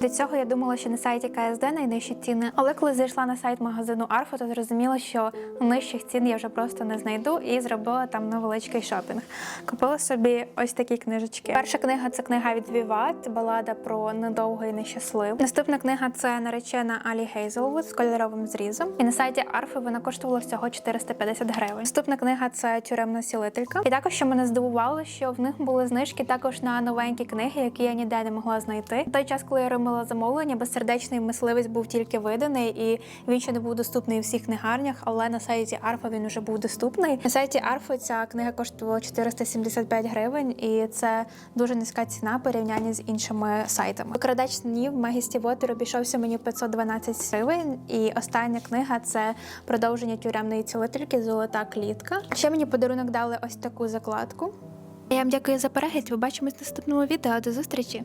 До цього я думала, що на сайті КСД найнижчі ціни, але коли зайшла на сайт магазину Арфа, то зрозуміла, що нижчих цін я вже просто не знайду і зробила там невеличкий шопінг. Купила собі ось такі книжечки. Перша книга це книга від Віват, балада про недовго і нещасливу. Наступна книга це наречена Алі Гейзелвуд з кольоровим зрізом. І на сайті Арфи вона коштувала всього 450 гривень. Наступна книга це тюремна сілителька. І також що мене здивувало, що в них були знижки також на новенькі книги, які я ніде не могла знайти. В той час, коли я робила замовлення, безсердечний мисливець був тільки виданий, і він ще не був доступний у всіх книгарнях, але на сайті Арфа він вже був доступний. На сайті Арфа ця книга коштувала 475 гривень, і це дуже низька ціна порівняння з іншими сайтами. Викрадач снів Мегісті Вотер обійшовся мені 512 гривень. І остання книга це продовження тюремної цілительки Золота клітка. Ще мені подарунок дали ось таку закладку. Я вам дякую за перегляд. Побачимось в наступному відео. До зустрічі!